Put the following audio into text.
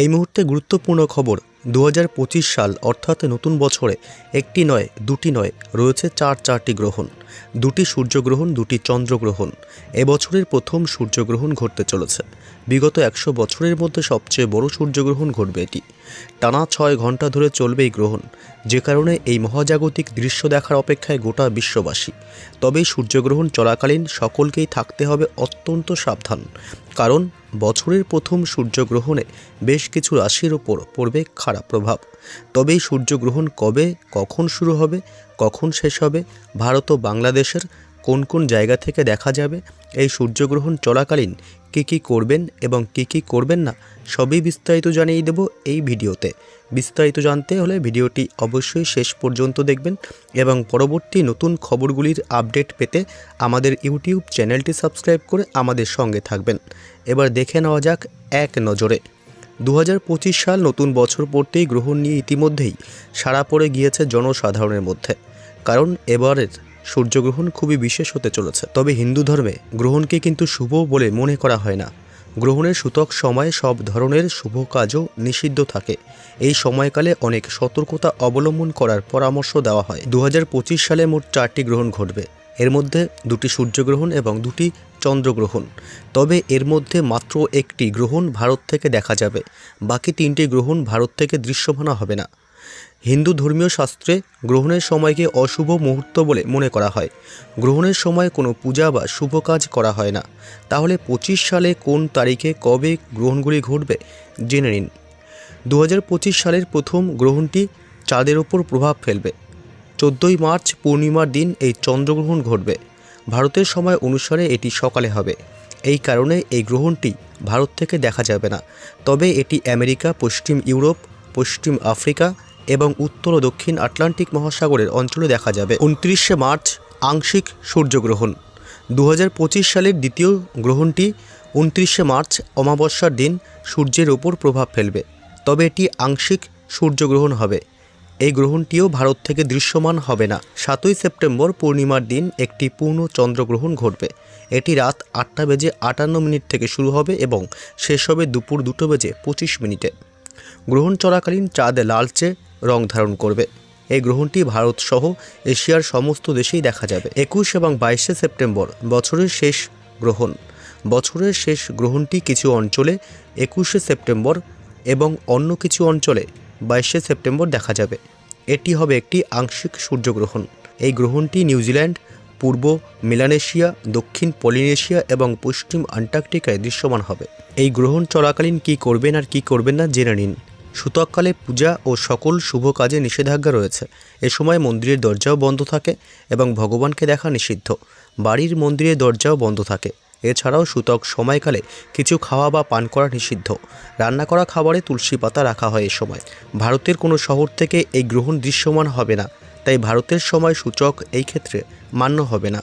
এই মুহূর্তে গুরুত্বপূর্ণ খবর দু হাজার পঁচিশ সাল, অর্থাৎ নতুন বছরে একটি নয়, দুটি নয়, রয়েছে চার চারটি গ্রহণ। দুটি সূর্যগ্রহণ, দুটি চন্দ্রগ্রহণ। এবছরের প্রথম সূর্যগ্রহণ ঘটতে চলেছে। বিগত একশো বছরের মধ্যে সবচেয়ে বড় সূর্যগ্রহণ ঘটবে এটি। টানা ছয় ঘণ্টা ধরে চলবে এই গ্রহণ। যে কারণে এই মহাজাগতিক দৃশ্য দেখার অপেক্ষায় গোটা বিশ্ববাসী। তবে সূর্যগ্রহণ চলাকালীন সকলকেই থাকতে হবে অত্যন্ত সাবধান। কারণ বছরের প্রথম সূর্যগ্রহণে বেশ কিছু রাশির ওপর পড়বে খারাপ প্রভাব। তবে সূর্যগ্রহণ কবে, কখন শুরু হবে কখন শেষ হবে, ভারত ও বাংলাদেশের কোন কোন জায়গা থেকে দেখা যাবে, এই সূর্যগ্রহণ চলাকালীন কী কী করবেন এবং কী কী করবেন না, সবই বিস্তারিত জানিয়ে দেব এই ভিডিওতে। বিস্তারিত জানতে হলে ভিডিওটি অবশ্যই শেষ পর্যন্ত দেখবেন এবং পরবর্তী নতুন খবরগুলির আপডেট পেতে আমাদের ইউটিউব চ্যানেলটি সাবস্ক্রাইব করে আমাদের সঙ্গে থাকবেন। এবার দেখে নেওয়া যাক এক নজরে। দু হাজার পঁচিশ সাল নতুন বছর পড়তেই গ্রহণ নিয়ে ইতিমধ্যেই সাড়া পড়ে গিয়েছে জনসাধারণের মধ্যে। কারণ এবারের সূর্যগ্রহণ খুবই বিশেষ হতে চলেছে। তবে হিন্দু ধর্মে গ্রহণকে কিন্তু শুভ বলে মনে করা হয় না। গ্রহণের সূতক সময়ে সব ধরনের শুভ কাজও নিষিদ্ধ থাকে। এই সময়কালে অনেক সতর্কতা অবলম্বন করার পরামর্শ দেওয়া হয়। দু হাজার পঁচিশ সালে মোট চারটি গ্রহণ ঘটবে। এর মধ্যে দুটি সূর্যগ্রহণ এবং দুটি চন্দ্রগ্রহণ। তবে এর মধ্যে মাত্র একটি গ্রহণ ভারত থেকে দেখা যাবে, বাকি তিনটি গ্রহণ ভারত থেকে দৃশ্যমান হবে না। হিন্দু ধর্মীয় শাস্ত্রে গ্রহণের সময়কে অশুভ মুহূর্ত বলে মনে করা হয়। গ্রহণের সময় কোনো পূজা বা শুভ কাজ করা হয় না। তাহলে পঁচিশ সালে কোন তারিখে কবে গ্রহণগুলি ঘটবে জেনে নিন। দু হাজার পঁচিশ সালের প্রথম গ্রহণটি চাঁদের ওপর প্রভাব ফেলবে। চোদ্দোই মার্চ পূর্ণিমার দিন এই চন্দ্রগ্রহণ ঘটবে। ভারতের সময় অনুসারে এটি সকালে হবে। এই কারণে এই গ্রহণটি ভারত থেকে দেখা যাবে না। তবে এটি আমেরিকা, পশ্চিম ইউরোপ, পশ্চিম আফ্রিকা এবং উত্তর ও দক্ষিণ আটলান্টিক মহাসাগরের অঞ্চলে দেখা যাবে। উনত্রিশে মার্চ, আংশিক সূর্যগ্রহণ। দু হাজার পঁচিশ সালের দ্বিতীয় গ্রহণটি উনত্রিশে মার্চ, অমাবস্যার দিন সূর্যের ওপর প্রভাব ফেলবে। তবে এটি আংশিক সূর্যগ্রহণ হবে। এই গ্রহণটিও ভারত থেকে দৃশ্যমান হবে না। সাতই সেপ্টেম্বর পূর্ণিমার দিন একটি পূর্ণ চন্দ্রগ্রহণ ঘটবে। এটি রাত আটটা বেজে আটান্ন মিনিট থেকে শুরু হবে এবং শেষ হবে দুপুর দুটো বেজে পঁচিশ মিনিটে। গ্রহণ চলাকালীন চাঁদ লালচে রং ধারণ করবে। এই গ্রহণটি ভারত সহ এশিয়ার সমস্ত দেশেই দেখা যাবে। একুশ এবং বাইশে সেপ্টেম্বর বছরের শেষ গ্রহণ। বছরের শেষ গ্রহণটি কিছু অঞ্চলে একুশে সেপ্টেম্বর এবং অন্য কিছু অঞ্চলে বাইশে সেপ্টেম্বর দেখা যাবে। এটি হবে একটি আংশিক সূর্যগ্রহণ। এই গ্রহণটি নিউজিল্যান্ড, পূর্ব মেলানেশিয়া, দক্ষিণ পলিনেশিয়া এবং পশ্চিম আন্টার্কটিকায় দৃশ্যমান হবে। এই গ্রহণ চলাকালীন কি করবেন আর কি করবেন না জেনে নিন। সূতককালে পূজা ও সকল শুভ কাজে নিষেধাজ্ঞা রয়েছে। এ সময় মন্দিরের দরজাও বন্ধ থাকে এবং ভগবানকে দেখা নিষিদ্ধ। বাড়ির মন্দিরের দরজাও বন্ধ থাকে। এছাড়াও সূতক সময়কালে কিছু খাওয়া বা পান করা নিষিদ্ধ। রান্না করা খাবারে তুলসী পাতা রাখা হয় এ সময়। ভারতের কোনো শহর থেকে এই গ্রহণ দৃশ্যমান হবে না, তাই ভারতের সময় সূচক এই ক্ষেত্রে মান্য হবে না।